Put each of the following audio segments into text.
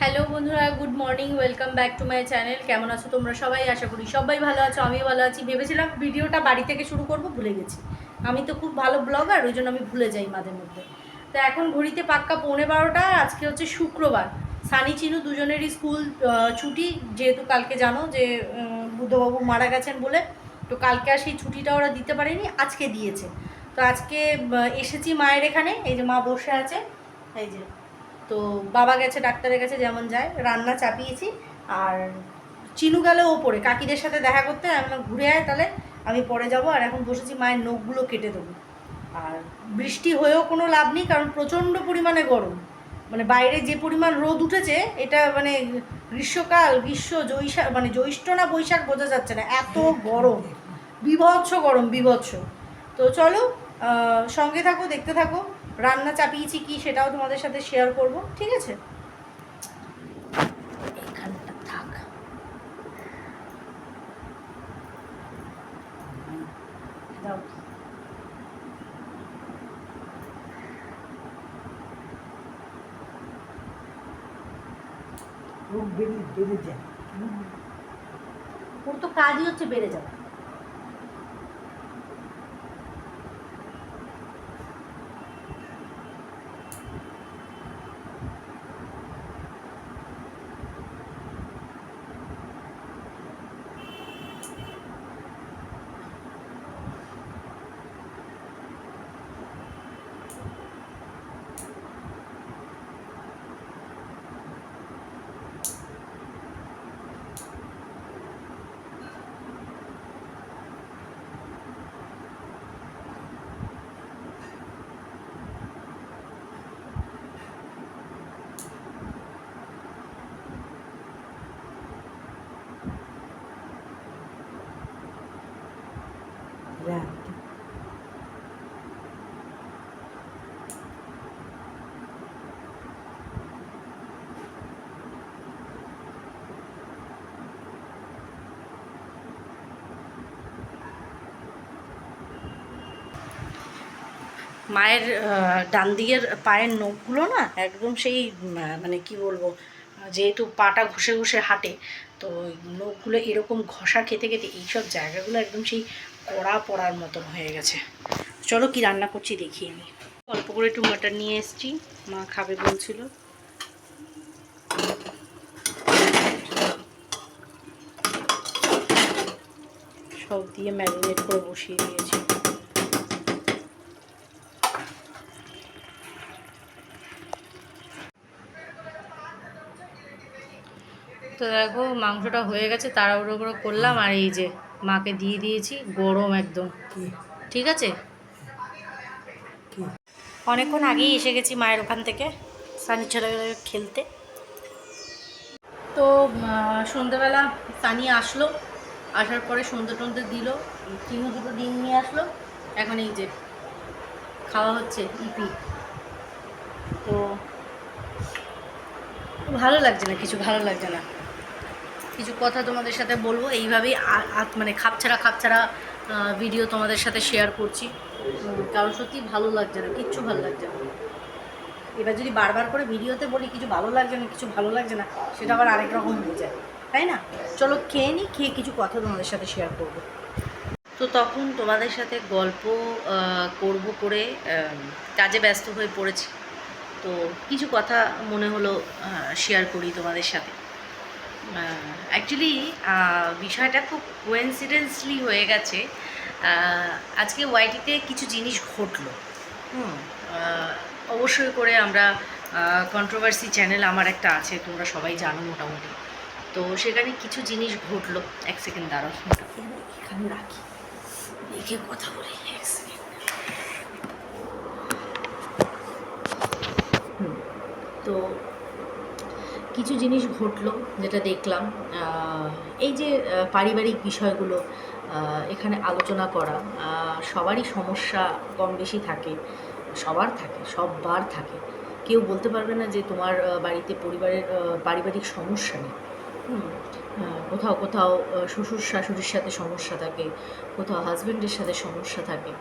Hello বন্ধুরা good morning welcome back to my channel কেমন আছো তোমরা সবাই? আশা করি সবাই ভালো আছো, আমিও ভালো আছি। ভেবেছিলাম ভিডিওটা বাড়ি থেকে শুরু করব, ভুলে গেছি। আমি তো খুব ভালো ব্লগার ওই জন্য আমি ভুলে যাই মাঝে মধ্যে। তো এখন ঘড়িতে পাক্কা পৌনে বারোটা, আজকে হচ্ছে শুক্রবার। সানি, চিনু দুজনেরই স্কুল ছুটি। যেহেতু কালকে জানো যে বুদ্ধবাবু মারা গেছেন বলে, তো কালকে আর সেই ছুটিটা ওরা দিতে পারেনি, আজকে দিয়েছে। তো আজকে এসেছি মায়ের এখানে, এই যে মা বসে আছে, এই যে। তো বাবা গেছে, ডাক্তারের কাছে যেমন যায়। রান্না চাপিয়েছি, আর চিনু গেল ওপরে। কাকিদের সাথে দেখা করতে আমি ঘুরে আয় তাহলে, আমি পরে যাব। আর এখন বসেছি, মায়ের নখগুলো কেটে দেবো। আর বৃষ্টি হয়েও কোনো লাভ নেই, কারণ প্রচণ্ড পরিমাণে গরম। মানে বাইরে যে পরিমাণ রোদ উঠেছে, এটা মানে গ্রীষ্মকাল, গ্রীষ্ম জৈশাখ মানে জ্যৈষ্ঠ না বৈশাখ বোঝা যাচ্ছে না। এত গরম, বিভৎস গরম, বিভৎস। তো চলো সঙ্গে থাকো, দেখতে থাকো। রান্না চাপিয়েছি কি সেটাও তোমাদের সাথে শেয়ার করব ঠিক আছে? এখানটা থাক। দাও। রোগ বেরিয়ে বেড়ে যায়। ওর তো কাজই হচ্ছে বেড়ে যাওয়া। মায়ের ডান দিকের পায়ের নখগুলো না একদম সেই মানে কি বলব, যেহেতু পাটা ঘষে ঘষে হাঁটে, তো নখগুলো এরকম ঘষা খেতে খেতে এইসব জায়গাগুলো একদম সেই কড়া পড়ার মতন হয়ে গেছে। চলো কি রান্না করছি দেখি আমি। অল্প করে একটু মাটন নিয়ে এসেছি, মা খাবে বলছিল। সব দিয়ে ম্যারিনেট করে বসিয়ে দিয়েছি। তো দেখো মাংসটা হয়ে গেছে তাড়াহুড়ো করে করলাম আর এই যে মাকে দিয়ে দিয়েছি গরম একদম। কি? ঠিক আছে? অনেকক্ষণ আগেই এসে গেছি মায়ের ওখান থেকে সানি চলে গেলে খেলতে। তো আহ, সন্ধেবেলা সানি আসলো আসার পরে সন্ধে টন্ধে দিল চিনু দুটো ডিম নিয়ে আসলো এখন এই যে খাওয়া হচ্ছে ইপি। তো ভালো লাগছে না কিছু ভালো লাগছে না। কিছু কথা তোমাদের সাথে বলব। এইভাবেই মানে খাপছাড়া খাপছাড়া ভিডিও তোমাদের সাথে শেয়ার করছি। কারণ সত্যি ভালো লাগছে না, কিচ্ছু ভালো লাগছে না। এবার যদি বারবার করে ভিডিওতে বলি, কিছু ভালো লাগছে না, কিছু ভালো লাগছে না, সেটা আবার আরেক রকম হয়ে যায়। তাই না? চলো খেয়ে নিই খেয়ে কিছু কথা তোমাদের সাথে শেয়ার করব। তো তখন তোমাদের সাথে গল্প করব করে কাজে ব্যস্ত হয়ে পড়েছি। তো কিছু কথা মনে হলো শেয়ার করি তোমাদের সাথে। অ্যাকচুয়ালি বিষয়টা খুব কোয়েন্সিডেন্সলি হয়ে গেছে। আজকে ওয়াইটিতে কিছু জিনিস ঘটলো। হুম অবশ্যই করে আমরা কন্ট্রোভার্সি চ্যানেল আমার একটা আছে, তোমরা সবাই জানো মোটামুটি। তো সেখানে কিছু জিনিস ঘটলো। এক সেকেন্ড দাঁড়াও, এখানে রাখি। রেখে কথা বলি তো কিছু জিনিস ঘটলো যেটা দেখলাম এই যে পারিবারিক বিষয়গুলো এখানে আলোচনা করা সবারই সমস্যা কম বেশি থাকে, সবার থাকে, সববার থাকে। কেউ বলতে পারবে না যে তোমার বাড়িতে পরিবারের পারিবারিক সমস্যা নেই। কোথাও কোথাও শ্বশুর শাশুড়ির সাথে সমস্যা থাকে, কোথাও হাজব্যান্ডের সাথে সমস্যা থাকে।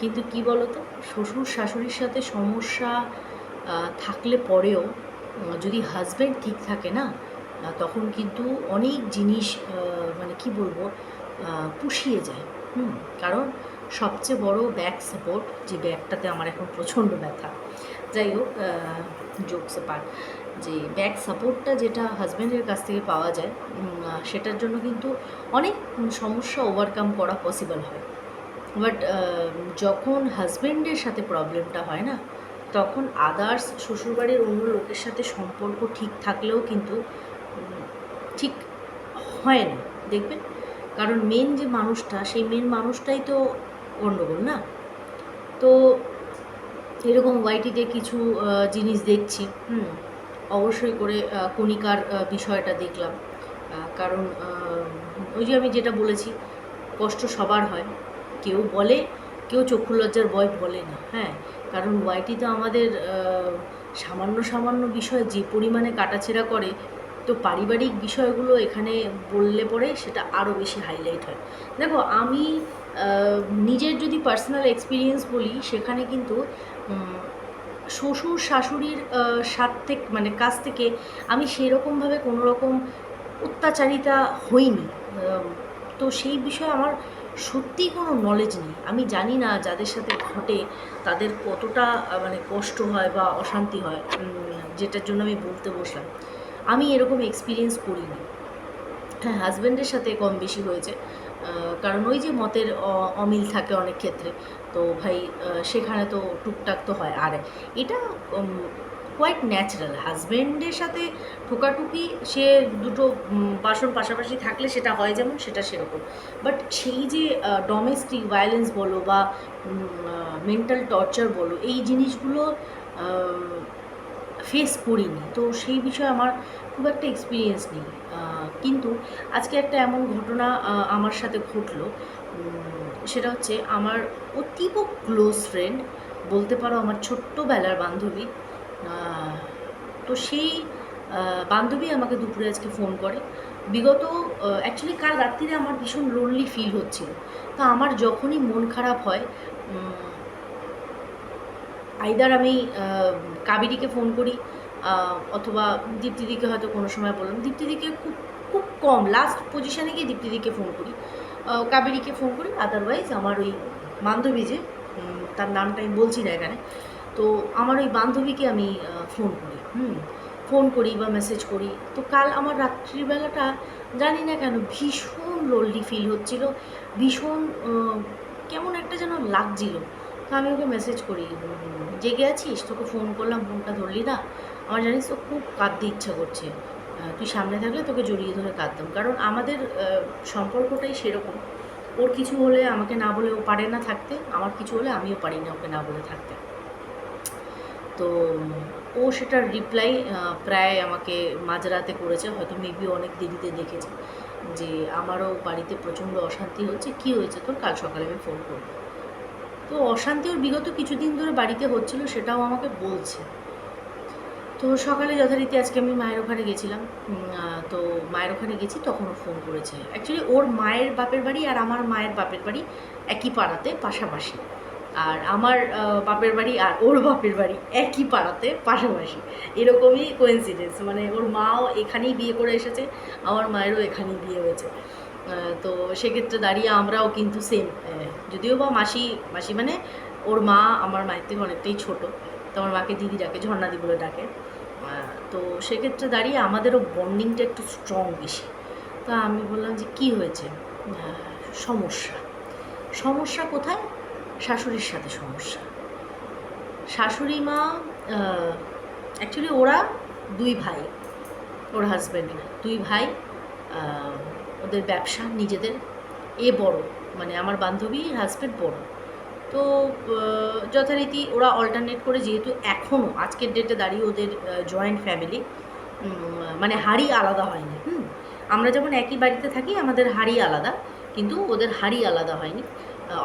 কিন্তু কি বলতো? শ্বশুর শাশুড়ির সাথে সমস্যা থাকলে পরেও যদি হাজব্যান্ড ঠিক থাকে না তখন কিন্তু অনেক জিনিস মানে কি বলব পুষিয়ে যায়। হুম, কারণ সবচেয়ে বড় ব্যাক সাপোর্ট যে ব্যাকটাতে আমার এখন প্রচণ্ড ব্যথা। যাই হোক জোকসে পার্ট যে ব্যাক সাপোর্টটা যেটা হাজব্যান্ডের কাছ থেকে পাওয়া যায় সেটার জন্য কিন্তু অনেক সমস্যা ওভারকাম করা পসিবল হয়। বাট যখন হাজব্যান্ডের সাথে প্রবলেমটা হয় না তখন আদার্স শ্বশুরবাড়ির অন্য লোকের সাথে সম্পর্ক ঠিক থাকলেও কিন্তু ঠিক হয় না। দেখবেন? কারণ মেন যে মানুষটা, সেই মেন মানুষটাই তো গণ্ডগোল না? তো এরকম ওয়াইটিতে কিছু জিনিস দেখছি, হুম? অবশ্যই করে কণিকার বিষয়টা দেখলাম। কারণ ওই যে আমি যেটা বলেছি, কষ্ট সবার হয়। কেউ বলে, কেউ চক্ষু লজ্জার ভয় বলে না হ্যাঁ? কারণ ওয়াইটি তো আমাদের সামান্য সামান্য বিষয় যে পরিমাণে কাটাছেড়া করে, তো পারিবারিক বিষয়গুলো এখানে বললে পরে সেটা আরও বেশি হাইলাইট হয়। দেখো, আমি নিজের যদি পার্সোনাল এক্সপিরিয়েন্স বলি, সেখানে কিন্তু শ্বশুর শাশুড়ির সাথ থেকে মানে কাছ থেকে আমি সেরকমভাবে কোনো রকম অত্যাচারিতা হইনি। তো সেই বিষয়ে আমার সত্যিই কোনো নলেজ নেই। আমি জানি না যাদের সাথে ঘটে, তাদের কতটা মানে কষ্ট হয় বা অশান্তি হয় যেটার জন্য আমি বলতে বসলাম। আমি এরকম এক্সপিরিয়েন্স করিনি। হ্যাঁ হাজব্যান্ডের সাথে কম বেশি হয়েছে। কারণ ওই যে মতের অমিল থাকে অনেক ক্ষেত্রে। তো ভাই সেখানে তো টুকটাক তো হয়। আর এটা কোয়াইট ন্যাচারাল হাজব্যান্ডের সাথে ঠোকাটুকি সে দুটো বাসন পাশাপাশি থাকলে সেটা হয় যেমন, সেটা সেরকম। বাট সেই যে ডোমেস্টিক ভায়োলেন্স বলো বা মেন্টাল টর্চার বলো, এই জিনিসগুলো ফেস করিনি। তো সেই বিষয়ে আমার খুব একটা এক্সপিরিয়েন্স নেই। কিন্তু আজকে একটা এমন ঘটনা আমার সাথে ঘটলো। সেটা হচ্ছে আমার অতীব ক্লোজ ফ্রেন্ড বলতে পারো আমার ছোট্টবেলার বান্ধবী তো সেই বান্ধবী আমাকে দুপুরে আজকে ফোন করে। বিগত অ্যাকচুয়ালি কাল রাত্রিরে আমার ভীষণ লোনলি ফিল হচ্ছিল। তো আমার যখনই মন খারাপ হয় আইদার আমি কাবেরীকে ফোন করি অথবা দীপ্তিদিকে হয়তো কোনো সময় বললাম। দীপ্তিদিকে খুব খুব কম। লাস্ট পজিশানে গিয়ে দীপ্তিদিকে ফোন করি। কাবেরীকে ফোন করি। আদারওয়াইজ আমার ওই বান্ধবী যে তার নামটা আমি বলছি না এখানে। তো আমার ওই বান্ধবীকে আমি ফোন করি, হুম? ফোন করি বা মেসেজ করি। তো কাল আমার রাত্রিবেলাটা জানি না কেন ভীষণ লোনলি ফিল হচ্ছিল, ভীষণ কেমন একটা যেন লাগছিল। তো আমি ওকে মেসেজ করি, জেগে আছিস? তোকে ফোন করলাম ফোনটা ধরলি না? আমার জানিস তো খুব কাঁদতে ইচ্ছা করছে। তুই সামনে থাকলে তোকে জড়িয়ে ধরে কাঁদতাম। কারণ আমাদের সম্পর্কটাই সেরকম। ওর কিছু হলে আমাকে না বলে ও পারে না থাকতে, আমার কিছু হলে আমিও পারি না ওকে না বলে থাকতে। তো, ও সেটার রিপ্লাই প্রায় আমাকে মাঝরাতে করেছে, হয়তো মেবি অনেক দেরিতে দেখেছে যে আমারও বাড়িতে প্রচণ্ড অশান্তি হচ্ছে, কি হয়েছে তোর? কাল সকালে আমি ফোন করব। তো অশান্তি ওর বিগত কিছুদিন ধরে বাড়িতে হচ্ছিল, সেটাও আমাকে বলছে। তো সকালে যথারীতি আজকে আমি মায়ের ওখানে গেছিলাম তো মায়ের ওখানে গেছি, তখন ও ফোন করেছে। অ্যাকচুয়ালি ওর মায়ের বাপের বাড়ি আর আমার মায়ের বাপের বাড়ি একই পাড়াতে, পাশাপাশি। আর আমার বাপের বাড়ি আর ওর বাপের বাড়ি একই পাড়াতে, পাশাপাশি। এরকমই কোয়েন্সিডেন্স মানে ওর মাও এখানেই বিয়ে করে এসেছে, আমার মায়েরও এখানেই বিয়ে হয়েছে। তো সেক্ষেত্রে দাঁড়িয়ে আমরাও কিন্তু সেম যদিও বা মাসি মাসি মানে ওর মা আমার মায়ের থেকে অনেকটাই ছোটো, তো আমার মাকে দিদি ডাকে, ঝর্ণাদি বলে ডাকে। তো সেক্ষেত্রে দাঁড়িয়ে আমাদেরও বন্ডিংটা একটু স্ট্রং বেশি। তা আমি বললাম যে, কি হয়েছে? সমস্যা। সমস্যা কোথায়? শাশুড়ির সাথে সমস্যা। শাশুড়ি মা অ্যাকচুয়ালি ওরা দুই ভাই, ওর হাজব্যান্ড দুই ভাই ওদের ব্যবসা নিজেদের, এ বড় মানে আমার বান্ধবী হাজব্যান্ড বড়। তো যথারীতি ওরা অল্টারনেট করে যেহেতু এখনও আজকের ডেটে দাঁড়িয়ে ওদের জয়েন্ট ফ্যামিলি মানে হাড়ি আলাদা হয়নি, হুম? আমরা যেমন একই বাড়িতে থাকি, আমাদের হাড়ি আলাদা, কিন্তু ওদের হাড়ি আলাদা হয়নি।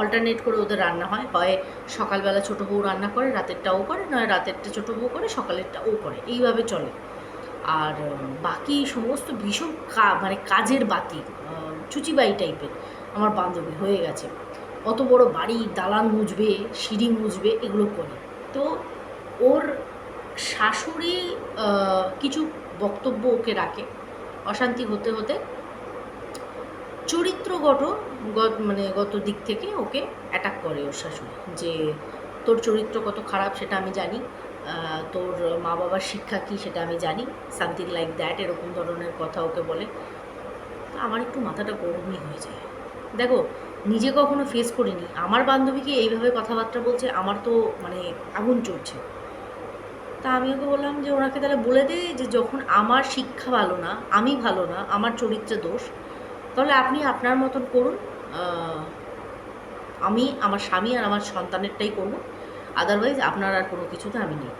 অল্টারনেট করে ওদের রান্না হয়। হয় সকালবেলা ছোটো বউ রান্না করে রাতেরটা ও করে, নয় রাতেরটা ছোটো বউ করে সকালেরটা ও করে। এইভাবে চলে। আর বাকি সমস্ত ভীষণ কা মানে কাজের বাতি চুচিবাই টাইপের আমার বান্ধবী হয়ে গেছে। অত বড় বাড়ি, দালান মুছবে, সিঁড়ি মুছবে, এগুলো করে। তো ওর শাশুড়ি কিছু বক্তব্য ওকে রাখে। অশান্তি হতে হতে চরিত্রগত গত- মানে গত দিক থেকে ওকে অ্যাটাক করে ওর শাশুড়ি। যে তোর চরিত্র কত খারাপ সেটা আমি জানি তোর মা বাবার শিক্ষা কী সেটা আমি জানি সামথিং লাইক দ্যাট এরকম ধরনের কথা ওকে বলে। আমার একটু মাথাটা গরমই হয়ে যায়। দেখো, নিজে কখনো ফেস করিনি। আমার বান্ধবীকে এইভাবে কথাবার্তা বলছে? আমার তো মানে আগুন চড়ছে। তা আমি ওকে বললাম যে, ওনাকে তাহলে বলে দে যে, যখন আমার শিক্ষা ভালো না, আমি ভালো না, আমার চরিত্রে দোষ তাহলে আপনি আপনার মতন করুন আমি আমার স্বামী আর আমার সন্তানেরটাই করব। আদারওয়াইজ আপনার আর কোনো কিছুতে আমি নেই।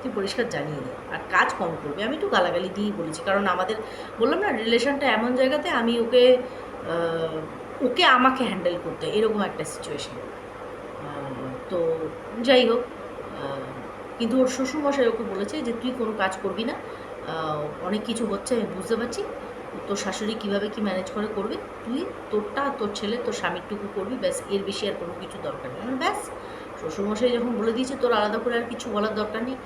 তুই পরিষ্কার জানিয়ে দিই আর কাজ কম করবে। আমি একটু গালাগালি দিয়েই বলেছি। কারণ আমাদের, বললাম না রিলেশনটা এমন জায়গাতে আমি ওকে ওকে আমাকে হ্যান্ডেল করতে এরকম একটা সিচুয়েশান তো যাই হোক কিন্তু ওর শ্বশুরমশাই ওকে বলেছে যে, তুই কোনো কাজ করবি না। অনেক কিছু হচ্ছে, আমি বুঝতে পারছি। তোর শাশুড়ি কীভাবে কি ম্যানেজ করে করবে? তুই তোরটা তোর ছেলে তোর স্বামীরটুকু করবি ব্যাস এর বেশি আর কোনো কিছু দরকার নেই। আমি, ব্যাস শ্বশুরমশাই যখন বলে দিয়েছে তোর আলাদা করে আর কিছু বলার দরকার নেই।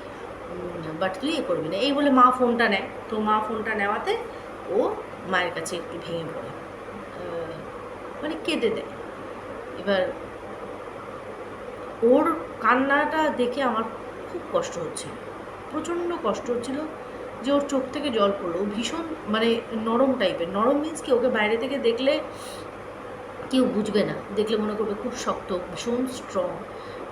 বাট তুই এ করবি না। এই বলে মা ফোনটা নেয়। তো মা ফোনটা নেওয়াতে ও মায়ের কাছে একটু ভেঙে পড়ে। মানে কেঁদে দেয়। এবার ওর কান্নাটা দেখে আমার খুব কষ্ট হচ্ছিল। প্রচণ্ড কষ্ট হচ্ছিল। যে ওর চোখ থেকে জল পড়ল। ও ভীষণ মানে নরম টাইপের। নরম মিন্স কি? ওকে বাইরে থেকে দেখলে কেউ বুঝবে না। দেখলে মনে করবে খুব শক্ত, ভীষণ স্ট্রং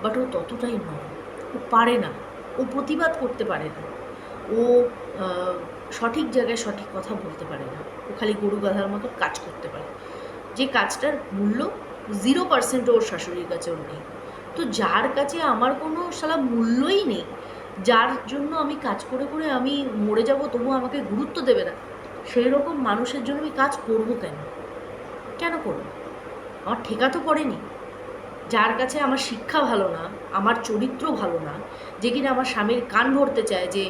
বাট ও ততটাই নরম। ও পারে না। ও প্রতিবাদ করতে পারে না। ও সঠিক জায়গায় সঠিক কথা বলতে পারে না। ও খালি গরু গাধার মতো কাজ করতে পারে। যে কাজটার মূল্য জিরো পার্সেন্ট ওর শাশুড়ির কাছে ওর নেই। তো যার কাছে আমার কোনো সালা মূল্যই নেই যার জন্য আমি কাজ করে করে আমি মরে যাব তবু আমাকে গুরুত্ব দেবে না। সেই রকম মানুষের জন্য আমি কাজ করব কেন? কেন করব? আমার ঠেকা তো পড়েনি। যার কাছে আমার শিক্ষা ভালো না, আমার চরিত্র ভালো না, যে কিনা আমার স্বামীর কান ভরতে চায় যে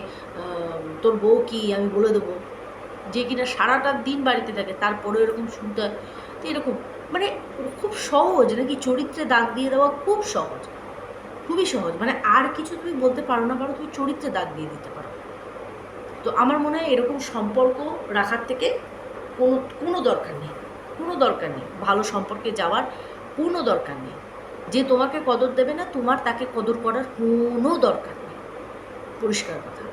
তোর বউ কি? আমি বলে দেবো। যে কিনা সারাটা দিন বাড়িতে থাকে তারপরে এরকম শুনতে হয় তো এরকম মানে খুব সহজ, নাকি চরিত্রে দাগ দিয়ে দেওয়া খুব সহজ। খুবই সহজ। মানে আর কিছু তুমি বলতে পারো না পারো তুমি চরিত্রে দাগ দিয়ে দিতে পারো। তো আমার মনে হয় এরকম সম্পর্ক রাখার থেকে কোনো কোনো দরকার নেই। কোনো দরকার নেই। ভালো সম্পর্কে যাওয়ার কোনো দরকার নেই। যে তোমাকে কদর দেবে না, তোমার তাকে কদর করার কোনো দরকার নেই। পরিষ্কার কথা।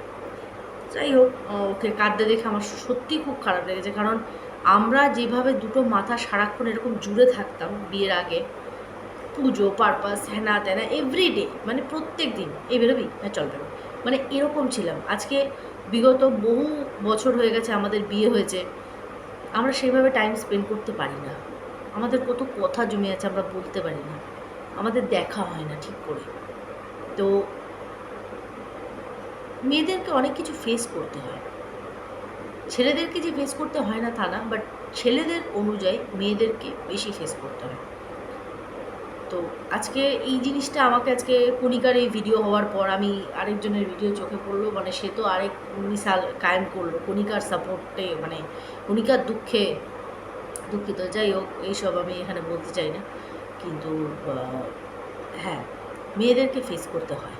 যাই হোক, ওকে কাঁদতে দেখে আমার সত্যি খুব খারাপ লেগেছে। কারণ আমরা যেভাবে দুটো মাথা সারাক্ষণ এরকম জুড়ে থাকতাম বিয়ের আগে পুজো পারপাস হ্যানা ত্যানা এভরিডে মানে প্রত্যেক দিন, এই বেরোবি হ্যাঁ চল বেরো মানে এরকম ছিলাম। আজকে বিগত বহু বছর হয়ে গেছে আমাদের বিয়ে হয়েছে। আমরা সেইভাবে টাইম স্পেন্ড করতে পারি না। আমাদের কত কথা জমে আছে আমরা বলতে পারি না। আমাদের দেখা হয় না ঠিক করে। তো মেয়েদেরকে অনেক কিছু ফেস করতে হয়। ছেলেদেরকে যে ফেস করতে হয় না তা না বাট ছেলেদের অনুযায়ী মেয়েদেরকে বেশি ফেস করতে হয়। তো আজকে এই জিনিসটা আমাকে আজকে কণিকার এই ভিডিও হওয়ার পর আমি আরেকজনের ভিডিও চোখে পড়ল মানে সে তো আরেক মিসাল কায়েম করল, কণিকার সাপোর্টে মানে কণিকার দুঃখে, দুঃখিত, যাই হোক, এইসব আমি এখানে বলতে চাই না, কিন্তু হ্যাঁ মেয়েদেরকে ফেস করতে হয়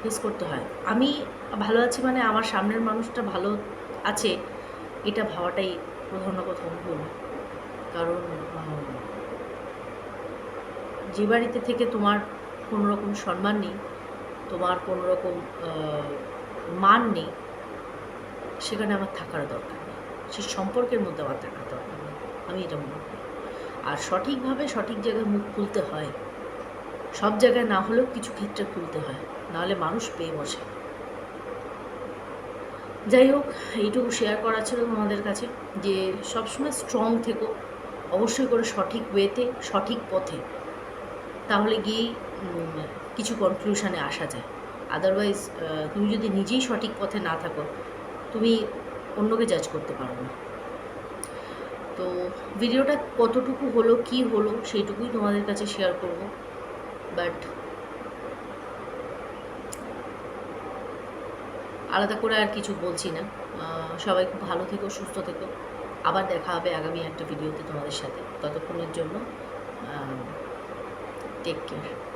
ফেস করতে হয়। আমি ভালো আছি মানে আমার সামনের মানুষটা ভালো আছে, এটা ভাবাটাই প্রধান কথা ভুল কারণ যে বাড়িতে থেকে তোমার কোনো রকম সম্মান নেই, তোমার কোনো রকম মান নেই, সেখানে আমার থাকার দরকার নেই। সে সম্পর্কের মধ্যে আমার থাকার দরকার নেই। আমি এটা মনে করি। আর সঠিকভাবে সঠিক জায়গায় মুখ খুলতে হয়। সব জায়গায় না হলেও কিছু ক্ষেত্রে খুলতে হয়। নাহলে মানুষ পেয়ে বসে। যাই হোক, এইটুকু শেয়ার করা ছিল তোমাদের কাছে যে সবসময় স্ট্রং থেকো। অবশ্যই করে সঠিক ওয়েতে সঠিক পথে। তাহলে গিয়েই কিছু কনক্লুশনে আসা যায়। আদারওয়াইজ তুমি যদি নিজেই সঠিক পথে না থাকো, তুমি অন্যকে জাজ করতে পারো না। তো ভিডিওটা কতটুকু হলো, কি হলো, সেইটুকুই তোমাদের কাছে শেয়ার করব। বাট আলাদা করে আর কিছু বলছি না। সবাই খুব ভালো থেকো, সুস্থ থেকো। আবার দেখা হবে আগামী একটা ভিডিওতে তোমাদের সাথে ততক্ষণের জন্য। gittik.